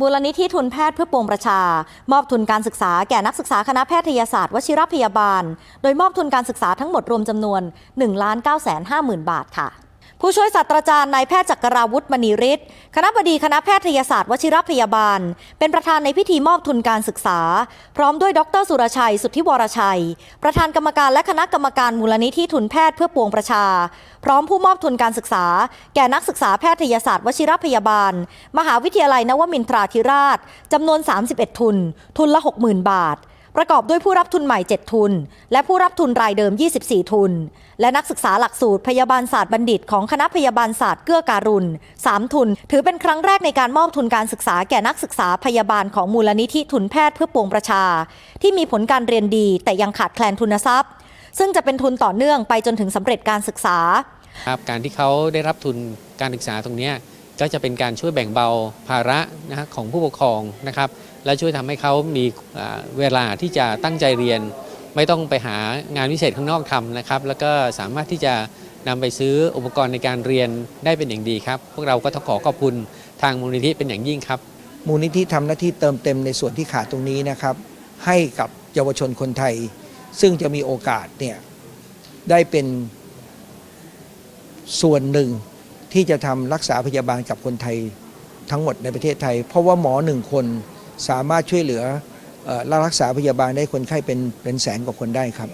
มูลนิธิทุนแพทย์เพื่อปวงประชา มอบทุนการศึกษาแก่นักศึกษาคณะแพทยศาสตร์วชิรพยาบาล โดยมอบทุนการศึกษาทั้งหมดรวมจำนวน1 9 5 0 0 0 0 บาทค่ะ ผู้ช่วยศาสตราจารย์นายแพทย์จักราวุฒิมณีฤทธิ์คณะบดีคณะแพทยศาสตร์วชิรพยาบาล เป็นประธานในพิธีมอบทุนการศึกษา พร้อมด้วยดรสุรชัย สุทธิวรชัย ประธานกรรมการและคณะกรรมการมูลนิธิทุนแพทย์เพื่อปวงประชา พร้อมผู้มอบทุนการศึกษา แก่นักศึกษาแพทยศาสตร์วชิรพยาบาล มหาวิทยาลัยนวมินทราธิราชจำนวน 31 ทุน ทุนละ 60,000 บาท ประกอบด้วยผู้รับทุนใหม่ 7 ทุน และผู้รับทุนรายเดิม 24 ทุน และนักศึกษาหลักสูตรพยาบาลศาสตร์บัณฑิต ของคณะพยาบาลศาสตร์เกื้อการุณ 3 ทุน ถือเป็นครั้งแรกในการมอบทุนการศึกษาแก่นักศึกษาพยาบาลของมูลนิธิทุนแพทย์เพื่อปวงประชา ที่มีผลการเรียนดี แต่ยังขาดแคลนทุนทรัพย์ ซึ่งจะเป็นทุนต่อเนื่องไปจนถึงสำเร็จการศึกษา ครับการที่เขาได้รับทุนการศึกษาตรงนี้ ก็จะเป็นการช่วยแบ่งเบาภาระนะฮะของผู้ปกครองนะครับ และช่วยทำให้เขามีเวลาที่จะตั้งใจเรียน ไม่ต้องไปหางานวิเศษข้างนอกทำนะครับ แล้วก็สามารถที่จะนำไปซื้ออุปกรณ์ในการเรียนได้เป็นอย่างดีครับ พวกเราก็ต้องขอขอบคุณทางมูลนิธิเป็นอย่างยิ่งครับ มูลนิธิทำหน้าที่เติมเต็มในส่วนที่ขาดตรงนี้นะครับ ให้กับเยาวชนคนไทย ซึ่งจะมีโอกาสเนี่ยได้เป็นส่วนหนึ่ง ที่จะทำรักษาพยาบาลกับคนไทยทั้งหมดในประเทศไทย เพราะว่าหมอหนึ่งคนสามารถช่วยเหลือออรักษาพยาบาลได้คนไข้เป็นเป็นแสนกว่าคนได้ครับ